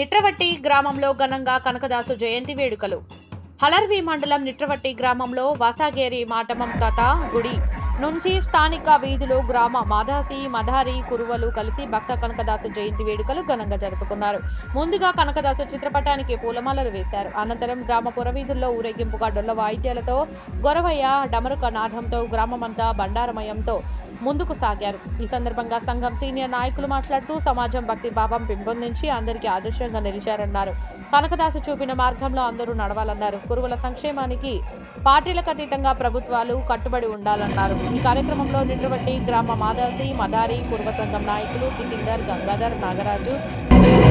నిట్రవట్టి గ్రామంలో ఘనంగా కనకదాసు జయంతి వేడుకలు. హలర్వి మండలం నిట్రవట్టి గ్రామంలో వాసాగేరి మాటమం కథ గుడి. నుంచి స్థానిక వీధులు గ్రామ మాదాసి మధారి కురువలు కలిసి భక్త కనకదాసు జయంతి వేడుకలు ఘనంగా జరుపుకున్నారు. ముందుగా కనకదాసు చిత్రపటానికి పూలమాలలు వేశారు. అనంతరం గ్రామ పురవీధుల్లో ఊరేగింపుగా డొల్ల వాయిద్యాలతో గొరవయ్య డమరుక నాథంతో గ్రామమంతా బండారమయంతో ముందుకు సాగారు. ఈ సందర్భంగా సంఘం సీనియర్ నాయకులు మాట్లాడుతూ సమాజం భక్తి భావం పెంపొందించి అందరికీ ఆదర్శంగా నిలిచారన్నారు. కనకదాసు చూపిన మార్గంలో అందరూ నడవాలన్నారు. కురువుల సంక్షేమానికి పార్టీలకు అతీతంగా ప్రభుత్వాలు కట్టుబడి ఉండాలన్నారు. ఈ కార్యక్రమంలో నిండుబట్టి గ్రామ మాదాసి మదారి కురువ సంఘం నాయకులు కిటిందర్ గంగాధర్ నాగరాజు